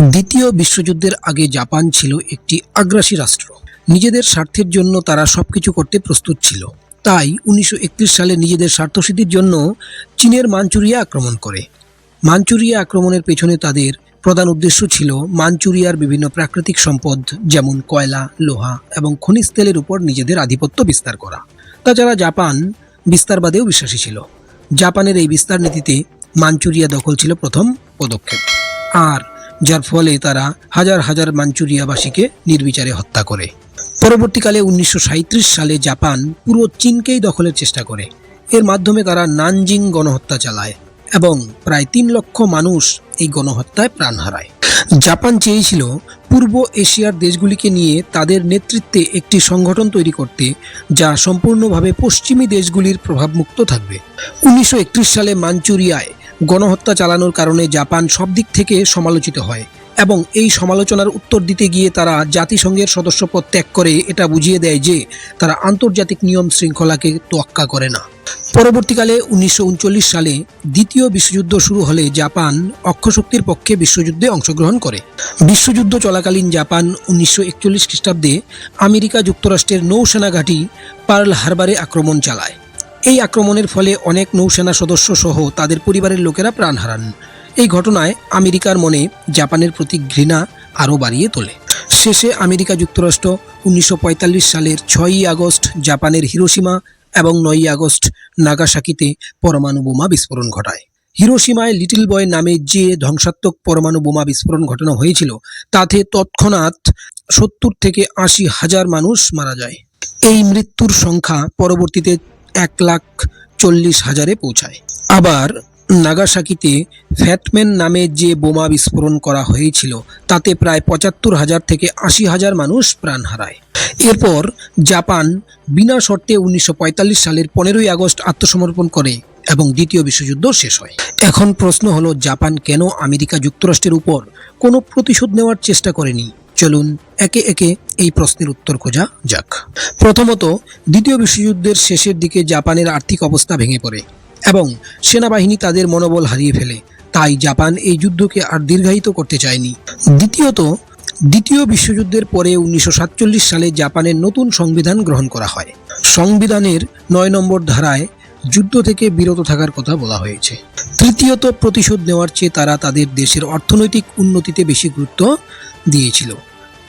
দ্বিতীয় বিশ্বযুদ্ধের আগে জাপান ছিল একটি আগ্রাসী রাষ্ট্র। নিজেদের স্বার্থের জন্য তারা সবকিছু করতে প্রস্তুত ছিল। তাই উনিশশো একত্রিশ সালে নিজেদের স্বার্থসিদ্ধির জন্য চীনের মাঞ্চুরিয়া আক্রমণ করে। মাঞ্চুরিয়া আক্রমণের পেছনে তাদের প্রধান উদ্দেশ্য ছিল মাঞ্চুরিয়ার বিভিন্ন প্রাকৃতিক সম্পদ, যেমন কয়লা, লোহা এবং খনিজ তেলের উপর নিজেদের আধিপত্য বিস্তার করা। তাছাড়া জাপান বিস্তারবাদেও বিশ্বাসী ছিল। জাপানের এই বিস্তার নীতিতে মাঞ্চুরিয়া দখল ছিল প্রথম পদক্ষেপ। আর যার ফলে তারা হাজার হাজার মাঞ্চুরিয়াবাসীকে নির্বিচারে হত্যা করে। পরবর্তীকালে উনিশশো সাঁইত্রিশ সালে জাপান পুরো চীনকেই দখলের চেষ্টা করে। এর মাধ্যমে তারা নানজিং গণহত্যা চালায় এবং প্রায় তিন লক্ষ মানুষ এই গণহত্যায় প্রাণ হারায়। জাপান চেয়েছিল পূর্ব এশিয়ার দেশগুলিকে নিয়ে তাদের নেতৃত্বে একটি সংগঠন তৈরি করতে, যা সম্পূর্ণভাবে পশ্চিমী দেশগুলির প্রভাবমুক্ত থাকবে। উনিশশো একত্রিশ সালে মাঞ্চুরিয়ায় গণহত্যা চালানোর কারণে জাপান সব দিক থেকে সমালোচিত হয় এবং এই সমালোচনার উত্তর দিতে গিয়ে তারা জাতিসংঘের সদস্যপদ ত্যাগ করে এটা বুঝিয়ে দেয় যে তারা আন্তর্জাতিক নিয়ম শৃঙ্খলাকে তোয়াক্কা করে না। পরবর্তীকালে উনিশশো উনচল্লিশ সালে দ্বিতীয় বিশ্বযুদ্ধ শুরু হলে জাপান অক্ষশক্তির পক্ষে বিশ্বযুদ্ধে অংশগ্রহণ করে। বিশ্বযুদ্ধ চলাকালীন জাপান উনিশশো একচল্লিশ খ্রিস্টাব্দে আমেরিকা যুক্তরাষ্ট্রের নৌসেনা ঘাঁটি পার্ল হারবারে আক্রমণ চালায়। এই আক্রমণের ফলে অনেক নৌসেনা সদস্য সহ তাদের পরিবারের লোকেরা প্রাণ হারান। এই ঘটনায় আমেরিকার মনে জাপানের প্রতি ঘৃণা আরও বাড়িয়ে তোলে। শেষে আমেরিকা যুক্তরাষ্ট্র উনিশশো পঁয়তাল্লিশ সালের ছয়ই আগস্ট জাপানের হিরোসীমা এবং নয়ই আগস্ট নাগাসাকিতে পরমাণু বোমা বিস্ফোরণ ঘটায়। হিরোসীমায় লিটল বয় নামে যে ধ্বংসাত্মক পরমাণু বোমা বিস্ফোরণ ঘটানো হয়েছিল, তাতে তৎক্ষণাৎ সত্তর থেকে আশি হাজার মানুষ মারা যায়। এই মৃত্যুর সংখ্যা পরবর্তীতে এক লাখ চল্লিশ হাজারে পৌঁছায়। আবার নাগাসাকিতে ফ্যাটম্যান নামে যে বোমা বিস্ফোরণ করা হয়েছিল, তাতে প্রায় পঁচাত্তর হাজার থেকে আশি হাজার মানুষ প্রাণ হারায়। এরপর জাপান বিনা শর্তে উনিশশো পঁয়তাল্লিশ সালের পনেরোই আগস্ট আত্মসমর্পণ করে এবং দ্বিতীয় বিশ্বযুদ্ধ শেষ হয়। এখন প্রশ্ন হলো, জাপান কেন আমেরিকা যুক্তরাষ্ট্রের উপর কোনো প্রতিশোধ নেওয়ার চেষ্টা করেনি? চলুন একে একে এই প্রশ্নের উত্তর খোঁজা যাক। প্রথমত, দ্বিতীয় বিশ্বযুদ্ধের শেষের দিকে জাপানের আর্থিক অবস্থা ভেঙে পড়ে এবং সেনাবাহিনী তাদের মনোবল হারিয়ে ফেলে। তাই জাপান এই যুদ্ধকে আর দীর্ঘায়িত করতে চায়নি। দ্বিতীয়ত, দ্বিতীয় বিশ্বযুদ্ধের পরে উনিশশো সাতচল্লিশ সালে জাপানের নতুন সংবিধান গ্রহণ করা হয়। সংবিধানের নয় নম্বর ধারায় যুদ্ধ থেকে বিরত থাকার কথা বলা হয়েছে। তৃতীয়ত, প্রতিশোধ নেওয়ার চেয়ে তারা তাদের দেশের অর্থনৈতিক উন্নতিতে বেশি গুরুত্ব দিয়েছিল।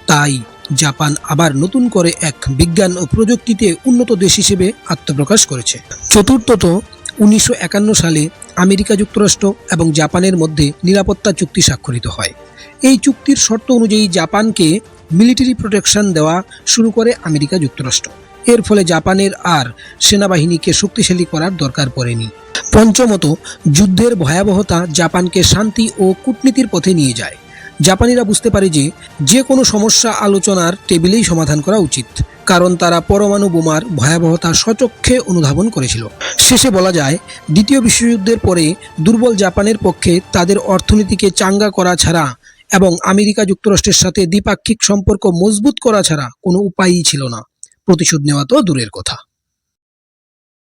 তাই জাপান আবার নতুন করে এক বিজ্ঞান ও প্রযুক্তিতে উন্নত দেশ হিসেবে আত্মপ্রকাশ করেছে। চতুর্থত, উনিশশো একান্ন সালে আমেরিকা যুক্তরাষ্ট্র এবং জাপানের মধ্যে নিরাপত্তা চুক্তি স্বাক্ষরিত হয়। এই চুক্তির শর্ত অনুযায়ী জাপানকে মিলিটারি প্রোটেকশন দেওয়া শুরু করে আমেরিকা যুক্তরাষ্ট্র। এর ফলে জাপানের আর সেনাবাহিনীকে শক্তিশালী করার দরকার পড়েনি। পঞ্চমত, যুদ্ধের ভয়াবহতা জাপানকে শান্তি ও কূটনীতির পথে নিয়ে যায়। জাপানিরা বুঝতে পারে যে যে কোনো সমস্যা আলোচনার টেবিলেই সমাধান করা উচিত, কারণ তারা পরমাণু বোমার ভয়াবহতা সচক্ষে অনুধাবন করেছিল। শেষে বলা যায়, দ্বিতীয় বিশ্বযুদ্ধের পরে দুর্বল জাপানের পক্ষে তাদের অর্থনীতিকে চাঙ্গা করা ছাড়া এবং আমেরিকা যুক্তরাষ্ট্রের সাথে দ্বিপাক্ষিক সম্পর্ক মজবুত করা ছাড়া কোনো উপায়ই ছিল না। প্রতিশোধ নেওয়া তো দূরের কথা।